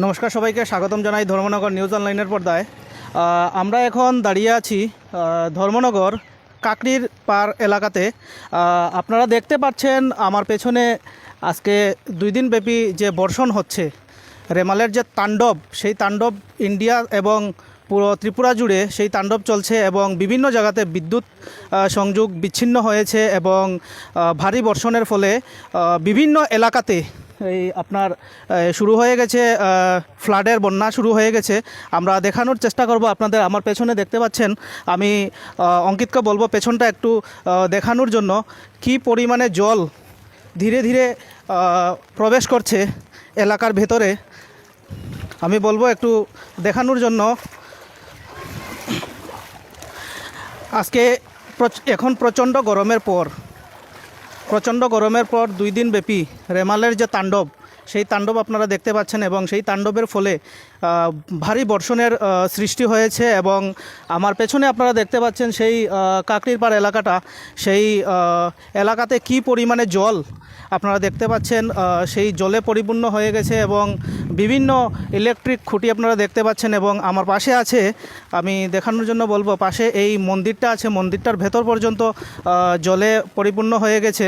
নমস্কার সবাইকে, স্বাগতম জানাই ধর্মনগর নিউজ অনলাইনের পর্দায়। আমরা এখন দাঁড়িয়ে আছি ধর্মনগর কাকরির পার এলাকাতে। আপনারা দেখতে পাচ্ছেন আমার পেছনে আজকে দুই দিন ব্যাপী যে বর্ষণ হচ্ছে, রেমালের যে তাণ্ডব, সেই তাণ্ডব ইন্ডিয়া এবং পুরো ত্রিপুরা জুড়ে সেই তাণ্ডব চলছে এবং বিভিন্ন জায়গাতে বিদ্যুৎ সংযোগ বিচ্ছিন্ন হয়েছে এবং ভারী বর্ষণের ফলে বিভিন্ন এলাকাতে এই আপনার শুরু হয়ে গেছে ফ্লাডের বন্যা শুরু হয়ে গেছে। আমরা দেখানোর চেষ্টা করব আপনাদের, আমার পেছনে দেখতে পাচ্ছেন, আমি অঙ্কিতকে বলব পেছনটা একটু দেখানোর জন্য। কি পরিমাণে জল ধীরে ধীরে প্রবেশ করছে এলাকার ভেতরে, আমি বলব একটু দেখানোর জন্য। আজকে এখন প্রচণ্ড গরমের পর। প্রচণ্ড গরমের পর দুই দিন ব্যাপী রেমালের যে তাণ্ডব সেই তাণ্ডব আপনারা দেখতে পাচ্ছেন এবং সেই তাণ্ডবের ফলে ভারী বর্ষণের সৃষ্টি হয়েছে এবং আমার পেছনে আপনারা দেখতে পাচ্ছেন সেই আহ, কাকরির পাড় এলাকাটা। সেই এলাকাতে কি পরিমাণে জল আপনারা দেখতে পাচ্ছেন সেই জলে পরিপূর্ণ হয়ে গেছে এবং বিভিন্ন ইলেকট্রিক খুঁটি আপনারা দেখতে পাচ্ছেন এবং আমার পাশে আছে আমি দেখানোর জন্য বলব পাশে এই মন্দিরটা আছে মন্দিরটার ভেতর পর্যন্ত জলে পরিপূর্ণ হয়ে গেছে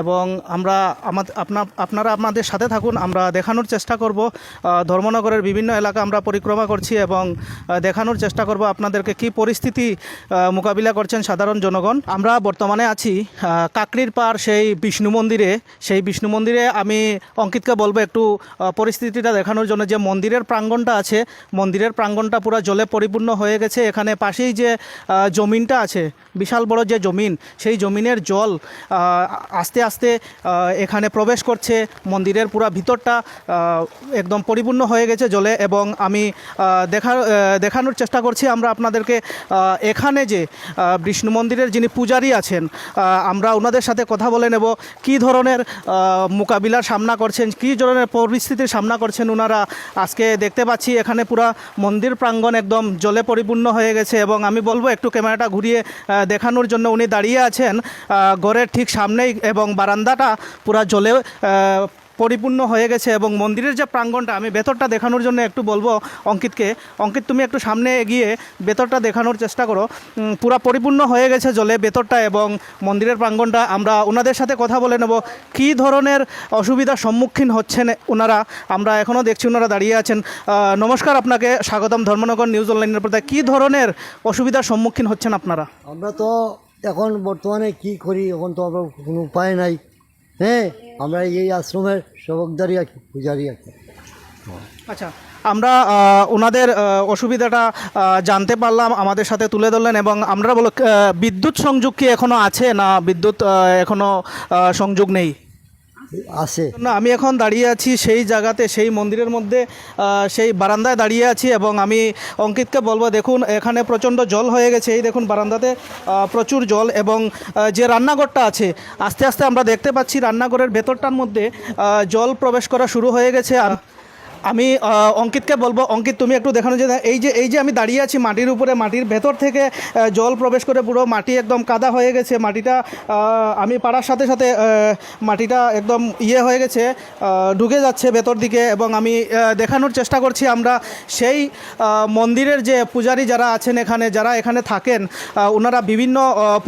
এবং আমরা আমাদের আপনার আমাদের সাথে থাকুন। আমরা দেখানোর চেষ্টা করব ধর্মনগরের বিভিন্ন এলাকা আমরা পরিক্রমা করছি এবং দেখানোর চেষ্টা করব আপনাদেরকে কি পরিস্থিতি মোকাবিলা করছেন সাধারণ জনগণ। আমরা বর্তমানে আছি কাকরির পার সেই বিষ্ণু মন্দিরে। সেই বিষ্ণু মন্দিরে আমি অঙ্কিতকে বলব একটু পরিস্থিতিটা দেখানোর জন্য যে মন্দিরের প্রাঙ্গণটা আছে, মন্দিরের প্রাঙ্গণটা পুরো জলে পরিপূর্ণ হয়ে গেছে। এখানে পাশেই যে জমিনটা আছে, বিশাল বড় যে জমিন, সেই জমিনের জল আস্তে আস্তে এখানে প্রবেশ করছে। মন্দিরের পুরো ভিতরটা একদম পরিপূর্ণ হয়ে গেছে জলে এবং আমি দেখা দেখানোর চেষ্টা করছি। আমরা আপনাদেরকে এখানে যে বিষ্ণু মন্দিরের যিনি পূজারী আছেন আমরা ওনাদের সাথে কথা বলে নেব। কী ধরনের মোকাবিলার সামনা করছেন, কী ধরনের পরিস্থিতির সামনা করছেন ওনারা আজকে দেখতে পাচ্ছি। এখানে পুরা মন্দির প্রাঙ্গণ একদম জলে পরিপূর্ণ হয়ে গেছে এবং আমি বলব একটু ক্যামেরাটা ঘুরিয়ে দেখানোর জন্য উনি দাঁড়িয়ে আছেন। ঘরের ঠিক সামনেই এবং বারান্দাটা পুরা জলে পরিপূর্ণ হয়ে গেছে এবং মন্দিরের যে প্রাঙ্গণটা আমি ভেতরটা দেখানোর জন্য একটু বলব অঙ্কিতকে। অঙ্কিত, তুমি একটু সামনে এগিয়ে ভেতরটা দেখানোর চেষ্টা করো। পুরা পরিপূর্ণ হয়ে গেছে জলে ভেতরটা এবং মন্দিরের প্রাঙ্গণটা। আমরা ওনাদের সাথে কথা বলে নেব। কী ধরনের অসুবিধার সম্মুখীন হচ্ছেন ওনারা আমরা এখনও দেখছি ওনারা দাঁড়িয়ে আছেন। নমস্কার আপনাকে, স্বাগতম ধর্মনগর নিউজ অনলাইনের প্রতি কী ধরনের অসুবিধার সম্মুখীন হচ্ছেন আপনারা? আমরা তো এখন বর্তমানে কি করি, এখন তো আমরা কোনো উপায় নাই। হ্যাঁ? আমরা এই আশ্রমের সেবকদারি কি পূজারি আর আচ্ছা আমরা ওনাদের অসুবিধাটা জানতে পারলাম, আমাদের সাথে তুলে ধরলেন এবং আমরা বলো বিদ্যুৎ সংযোগ কি এখনও আছে না বিদ্যুৎ এখনও এখনও সংযোগ নেই? আছে না, আমি এখন দাঁড়িয়ে আছি সেই জায়গাতে, সেই মন্দিরের মধ্যে সেই বারান্দায় দাঁড়িয়ে আছি এবং আমি অঙ্কিতকে বলব, দেখুন, এখানে প্রচণ্ড জল হয়ে গেছে। এই দেখুন, বারান্দাতে প্রচুর জল এবং যে রান্নাঘরটা আছে, আস্তে আস্তে আমরা দেখতে পাচ্ছি রান্নাঘরের ভেতরটার মধ্যে জল প্রবেশ করা শুরু হয়ে গেছে। আমি অঙ্কিতকে বলব, অঙ্কিত, তুমি একটু দেখানো যে, এই যে এই যে আমি দাঁড়িয়ে আছি মাটির উপরে, মাটির ভেতর থেকে জল প্রবেশ করে পুরো মাটি একদম কাদা হয়ে গেছে, মাটিটা আমি পাড়ার সাথে সাথে মাটিটা একদম ইয়ে হয়ে গেছে ঢুকে যাচ্ছে ভেতর দিকে এবং আমি দেখানোর চেষ্টা করছি আমরা সেই মন্দিরের যে পূজারী যারা আছেন এখানে, যারা এখানে থাকেন ওনারা বিভিন্ন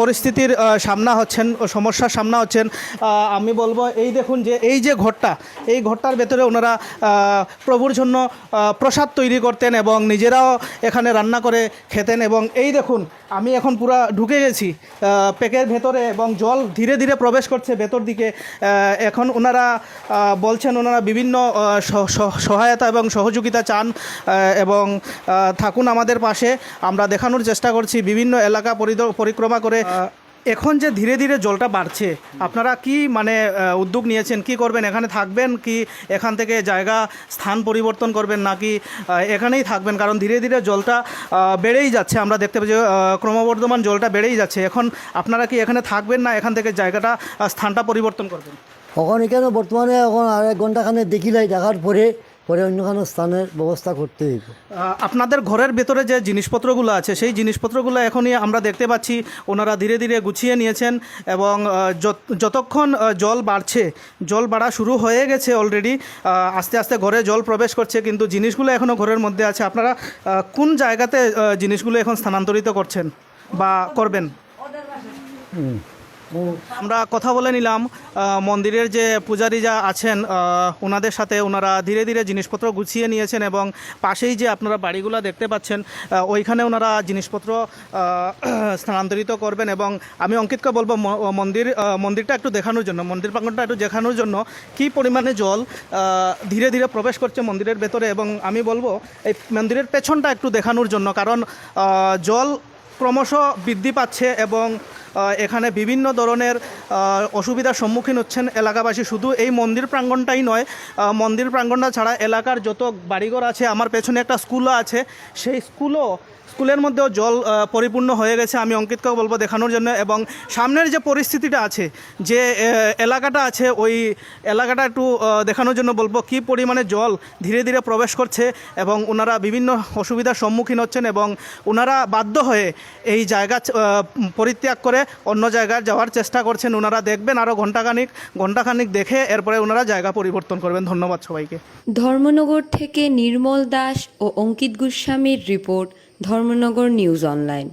পরিস্থিতির সামনা হচ্ছেন, সমস্যার সামনা হচ্ছেন আমি বলব, এই দেখুন যে, এই যে ঘরটা, এই ঘরটার ভেতরে ওনারা প্রভুর জন্য প্রসাদ তৈরি করতেন এবং নিজেরাও এখানে রান্না করে খেতেন এবং এই দেখুন, আমি এখন পুরা ঢুকে গেছি পেকের ভেতরে এবং জল ধীরে ধীরে প্রবেশ করছে ভেতর দিকে। এখন ওনারা বলছেন ওনারা বিভিন্ন সহায়তা এবং সহযোগিতা চান এবং থাকুন আমাদের পাশে। আমরা দেখানোর চেষ্টা করছি, বিভিন্ন এলাকা পরিক্রমা করে এখন যে ধীরে ধীরে জলটা বাড়ছে, আপনারা কি মানে উদ্যোগ নিয়েছেন? কি করবেন? এখানে থাকবেন কি? এখান থেকে জায়গা, স্থান পরিবর্তন করবেন নাকি এখানেই থাকবেন? কারণ ধীরে ধীরে জলটা বেড়েই যাচ্ছে। আমরা দেখতে পাচ্ছি ক্রমবর্ধমান জলটা বেড়েই যাচ্ছে। এখন আপনারা কি এখানে থাকবেন না এখান থেকে জায়গাটা স্থানটা পরিবর্তন করবেন? এখন এখানে বর্তমানে এখন আর এক ঘন্টাখানে দেখিলাই, দেখার পরে পরে অন্য কোনো স্থানের ব্যবস্থা করতে হইব। আপনাদের ঘরের ভেতরে যে জিনিসপত্রগুলো আছে সেই জিনিসপত্রগুলো এখনই আমরা দেখতে পাচ্ছি। ওনারা ধীরে ধীরে গুছিয়ে নিয়েছেন এবং যত- যতক্ষণ জল বাড়ছে জল বাড়া শুরু হয়ে গেছে অলরেডি আস্তে আস্তে ঘরে জল প্রবেশ করছে কিন্তু জিনিসগুলো এখনও ঘরের মধ্যে আছে। আপনারা কোন জায়গাতে জিনিসগুলো এখন স্থানান্তরিত করছেন বা করবেন? হুম। আমরা কথা বলে নিলাম মন্দিরের যে পূজারী যা আছেন ওনাদের সাথে ওনারা ধীরে ধীরে জিনিসপত্র গুছিয়ে নিয়েছেন এবং পাশেই যে আপনারা বাড়িগুলো দেখতে পাচ্ছেন ওইখানে ওনারা জিনিসপত্র স্থানান্তরিত করবেন এবং আমি অঙ্কিতকে বলব মন্দির মন্দিরটা একটু দেখানোর জন্য, মন্দির প্রাঙ্গণটা একটু দেখানোর জন্য কি পরিমাণে জল ধীরে ধীরে প্রবেশ করছে মন্দিরের ভেতরে এবং আমি বলব, এই মন্দিরের পেছনটা একটু দেখানোর জন্য কারণ জল ক্রমশ বৃদ্ধি পাচ্ছে এবং এখানে বিভিন্ন ধরনের অসুবিধার সম্মুখীন হচ্ছেন এলাকাবাসী। শুধু এই মন্দির প্রাঙ্গণটাই নয় মন্দির প্রাঙ্গণটা ছাড়া এলাকার যত বাড়িঘর আছে, আমার পেছনে একটা স্কুলও আছে। সেই স্কুলও, স্কুলের মধ্যেও জল পরিপূর্ণ হয়ে গেছে। আমি অঙ্কিতকেও বলব দেখানোর জন্য। এবং সামনের যে পরিস্থিতিটা আছে, যে এলাকাটা আছে, ওই এলাকাটা একটু দেখানোর জন্য বলব কি পরিমাণে জল ধীরে ধীরে প্রবেশ করছে এবং ওনারা বিভিন্ন অসুবিধার সম্মুখীন হচ্ছেন এবং ওনারা বাধ্য হয়ে এই জায়গা পরিত্যাগ করে অন্য জায়গায় যাওয়ার চেষ্টা করছেন ওনারা দেখবেন আরও ঘণ্টাখানিক ঘণ্টাখানিক দেখে এরপরে ওনারা জায়গা পরিবর্তন করবেন। ধন্যবাদ সবাইকে। ধর্মনগর থেকে নির্মল দাস ও অঙ্কিত গোস্বামীর রিপোর্ট, ধর্মনগর নিউজ অনলাইন।